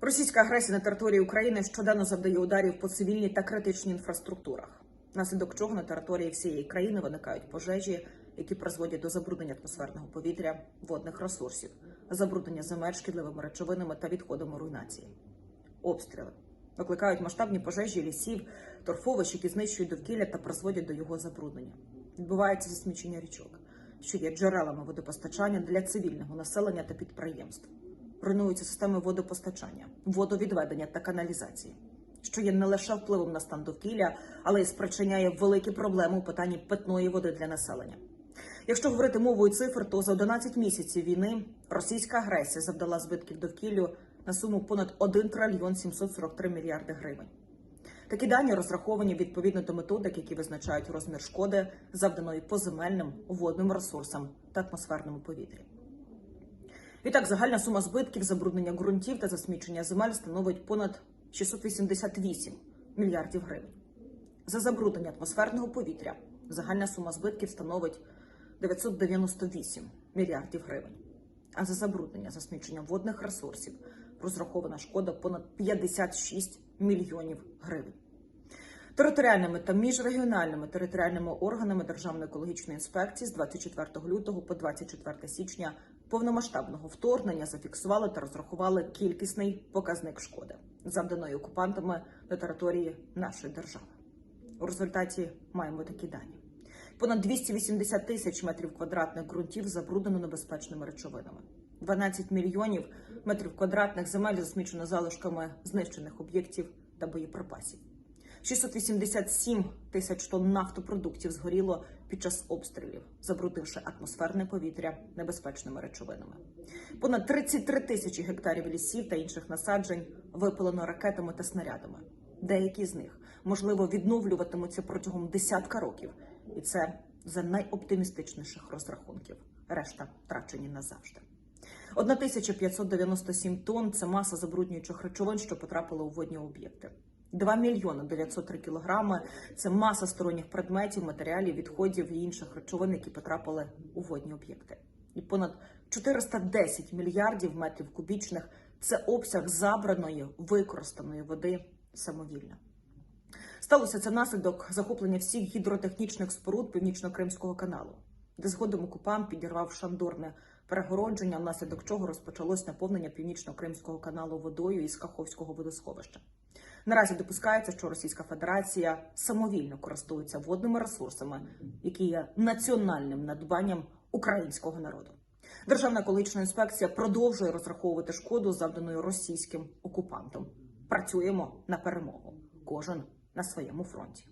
Російська агресія на території України щоденно завдає ударів по цивільній та критичній інфраструктурах, внаслідок чого на території всієї країни виникають пожежі, які призводять до забруднення атмосферного повітря, водних ресурсів, забруднення земель шкідливими речовинами та відходами руйнації. Обстріли викликають масштабні пожежі лісів, торфовищ, які знищують довкілля та призводять до його забруднення. Відбувається засмічення річок, що є джерелами водопостачання для цивільного населення та підприємств. Руйнуються системи водопостачання, водовідведення та каналізації, що є не лише впливом на стан довкілля, але й спричиняє великі проблеми у питанні питної води для населення. Якщо говорити мовою цифр, то за 11 місяців війни російська агресія завдала збитків довкіллю на суму понад 1 трильйон 743 мільярди гривень. Такі дані розраховані відповідно до методик, які визначають розмір шкоди, завданої поземельним, водним ресурсам та атмосферному повітрі. Відтак, загальна сума збитків, забруднення ґрунтів та засмічення земель становить понад 688 мільярдів гривень. За забруднення атмосферного повітря загальна сума збитків становить 998 мільярдів гривень. А за забруднення засмічення водних ресурсів розрахована шкода понад 56 мільйонів гривень. Територіальними та міжрегіональними територіальними органами Державної екологічної інспекції з 24 лютого по 24 січня повномасштабного вторгнення зафіксували та розрахували кількісний показник шкоди, завданої окупантами на території нашої держави. У результаті маємо такі дані: понад 280 тисяч метрів квадратних ґрунтів забруднено небезпечними речовинами. 12 мільйонів метрів квадратних земель засмічено залишками знищених об'єктів та боєприпасів. 687 тисяч тонн нафтопродуктів згоріло під час обстрілів, забруднивши атмосферне повітря небезпечними речовинами. Понад 33 тисячі гектарів лісів та інших насаджень випалено ракетами та снарядами. Деякі з них можливо відновлюватимуться протягом десятка років, і це за найоптимістичніших розрахунків. Решта втрачені назавжди. 1597 тонн це маса забруднюючих речовин, що потрапили у водні об'єкти. 2 мільйони 903 кілограми це маса сторонніх предметів, матеріалів, відходів і інших речовин, які потрапили у водні об'єкти. І понад 410 мільярдів метрів кубічних це обсяг забраної використаної води самовільно. Сталося це внаслідок захоплення всіх гідротехнічних споруд Північно-Кримського каналу, де згодом окупант підірвав шандорне перегородження, внаслідок чого розпочалось наповнення Північно-Кримського каналу водою із Каховського водосховища. Наразі допускається, що Російська Федерація самовільно користується водними ресурсами, які є національним надбанням українського народу. Державна екологічна інспекція продовжує розраховувати шкоду, завданою російським окупантом. Працюємо на перемогу. Кожен на своєму фронті.